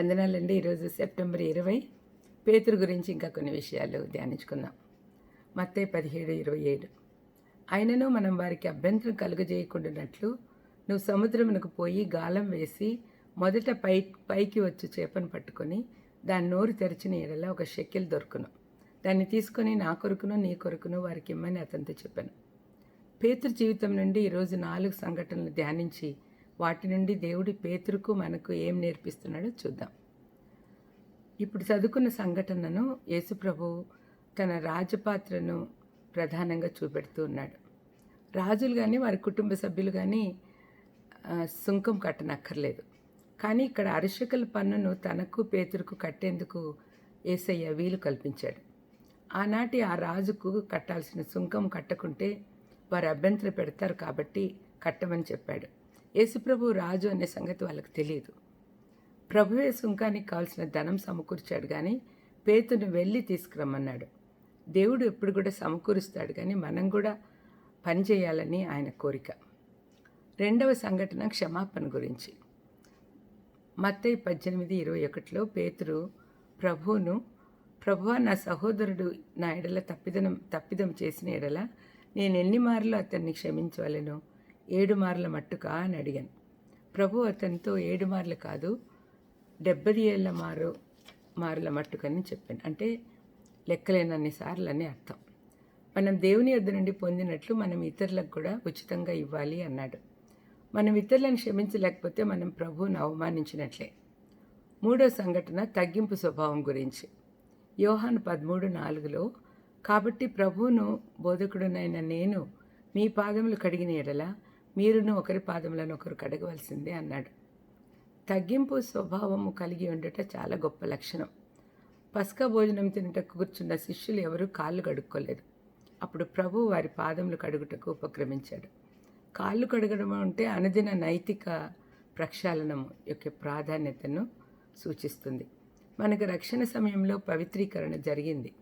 వందనాలండి. ఈరోజు సెప్టెంబర్ ఇరవై. పేతురు గురించి ఇంకా కొన్ని విషయాలు ధ్యానించుకుందాం. మత్తే పదిహేడు ఇరవై ఏడు. ఆయనను మనం వారికి అభ్యంతరం కలుగజేయకుండానట్లు నువ్వు సముద్రమునకు పోయి గాలం వేసి మొదట పై పైకి వచ్చి చేపను పట్టుకొని దాని నోరు తెరిచిన ఎడల ఒక షెక్కిల్ దొరుకును. దాన్ని తీసుకొని నా కొరకును నీ కొరకును వారికి ఇమ్మని అతనితో చెప్పాను. పేతురు జీవితం నుండి ఈరోజు నాలుగు సంఘటనలు ధ్యానించి వాటి నుండి దేవుడి పేతురుకు మనకు ఏం నేర్పిస్తున్నాడో చూద్దాం. ఇప్పుడు చదువుకున్న సంఘటనను యేసుప్రభు తన రాజపాత్రను ప్రధానంగా చూపెడుతూ ఉన్నాడు. రాజులు కానీ వారి కుటుంబ సభ్యులు కానీ సుంకం కట్టనక్కర్లేదు. కానీ ఇక్కడ అరిషకల పన్నును తనకు పేతురుకు కట్టేందుకు ఏసయ్య వీలు కల్పించాడు. ఆనాటి ఆ రాజుకు కట్టాల్సిన సుంకం కట్టకుంటే వారు అభ్యంతర పెడతారు కాబట్టి కట్టమని చెప్పాడు. యేసుప్రభు రాజు అనే సంగతి వాళ్ళకి తెలియదు. ప్రభువే సుంకానికి కావాల్సిన ధనం సమకూర్చాడు కానీ పేతుని వెళ్ళి తీసుకురమ్మన్నాడు. దేవుడు ఎప్పుడు కూడా సమకూరుస్తాడు కానీ మనం కూడా పని చేయాలని ఆయన కోరిక. రెండవ సంఘటన క్షమాపణ గురించి. మత్తయి పద్దెనిమిది ఇరవై ఒకటిలో పేతురు ప్రభువును ప్రభువా నా సహోదరుడు నా ఎడల తప్పిదనం తప్పిదం చేసిన ఎడల నేను ఎన్ని మార్లు అతన్ని క్షమించవలను? ఏడు మార్ల మట్టుకా అని అడిగాను. ప్రభు అతనితో ఏడు మార్లు కాదు డెబ్బది ఏళ్ళ మారు మార్ల మట్టుకని చెప్పాను. అంటే లెక్కలేనన్ని సార్లు అని అర్థం. మనం దేవుని యొద్ద నుండి పొందినట్లు మనం ఇతరులకు కూడా ఉచితంగా ఇవ్వాలి అన్నాడు. మనం ఇతరులను క్షమించలేకపోతే మనం ప్రభువును అవమానించినట్లే. మూడో సంఘటన తగ్గింపు స్వభావం గురించి. యోహాను పదమూడు నాలుగులో కాబట్టి ప్రభువును బోధకుడునైన నేను మీ పాదములు కడిగిన ఎడల మీరును ఒకరి పాదములను ఒకరు కడగవలసిందే అన్నాడు. తగ్గింపు స్వభావము కలిగి ఉండట చాలా గొప్ప లక్షణం. పస్కా భోజనం తినటకు కూర్చున్న శిష్యులు ఎవరూ కాళ్ళు కడుక్కోలేదు. అప్పుడు ప్రభు వారి పాదములు కడుగుటకు ఉపక్రమించాడు. కాళ్ళు కడగడం అంటే అనుదిన నైతిక ప్రక్షాళనం యొక్క ప్రాధాన్యతను సూచిస్తుంది. మనకు రక్షణ సమయంలో పవిత్రీకరణ జరిగింది.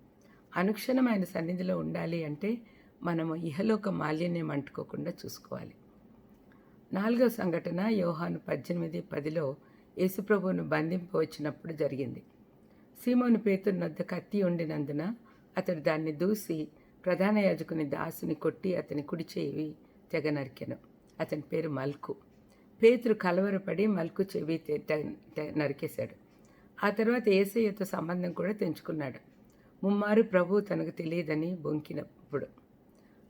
అనుక్షణం ఆయన సన్నిధిలో ఉండాలి అంటే మనము ఇహలోక మాలిన్యం అంటుకోకుండా చూసుకోవాలి. నాలుగవ సంఘటన యోహాను పద్దెనిమిది పదిలో యేసుప్రభువును బంధింపవచ్చినప్పుడు జరిగింది. సీమోను పేతురు నద్ద కత్తి ఉండినందున అతడు దాన్ని దూసి ప్రధాన యాజకుని దాసుని కొట్టి అతని కుడి చేయి తెగ నరికెను అతని పేరు మల్కు. పేతురు కలవరపడి మల్కు చెవి నరికేశాడు. ఆ తర్వాత ఏసయ్యతో సంబంధం కూడా తెంచుకున్నాడు. ముమ్మారు ప్రభు తనకు తెలియదని బొంకినప్పుడు.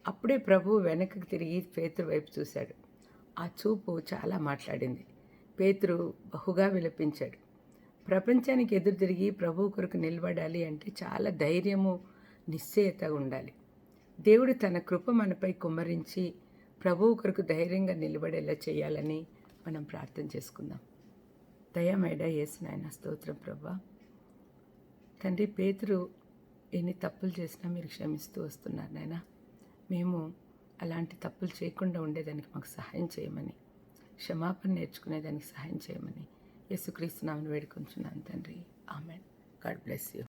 అప్పుడే ప్రభు వెనక్కి తిరిగి పేతురు వైపు చూశాడు. ఆ చూపు చాలా మాట్లాడింది. పేతురు బహుగా విలపించాడు. ప్రపంచానికి ఎదురు తిరిగి ప్రభు కొరకు నిలబడాలి అంటే చాలా ధైర్యము నిశ్చయత ఉండాలి. దేవుడు తన కృప మనపై కుమ్మరించి ప్రభువు కొరకు ధైర్యంగా నిలబడేలా చేయాలని మనం ప్రార్థన చేసుకుందాం. దయమేడ నాయన స్తోత్రం ప్రభా. తండ్రి పేతురు ఎన్ని తప్పులు చేసినా మీరు క్షమిస్తూ వస్తున్నారు నాయన. మేము అలాంటి తప్పులు చేయకుండా ఉండేదానికి మాకు సహాయం చేయమని క్షమాపణ నేర్చుకునేదానికి సహాయం చేయమని యేసుక్రీస్తు నామని వేడుకుంటున్నాను తండ్రి. ఆమెన్. God bless you.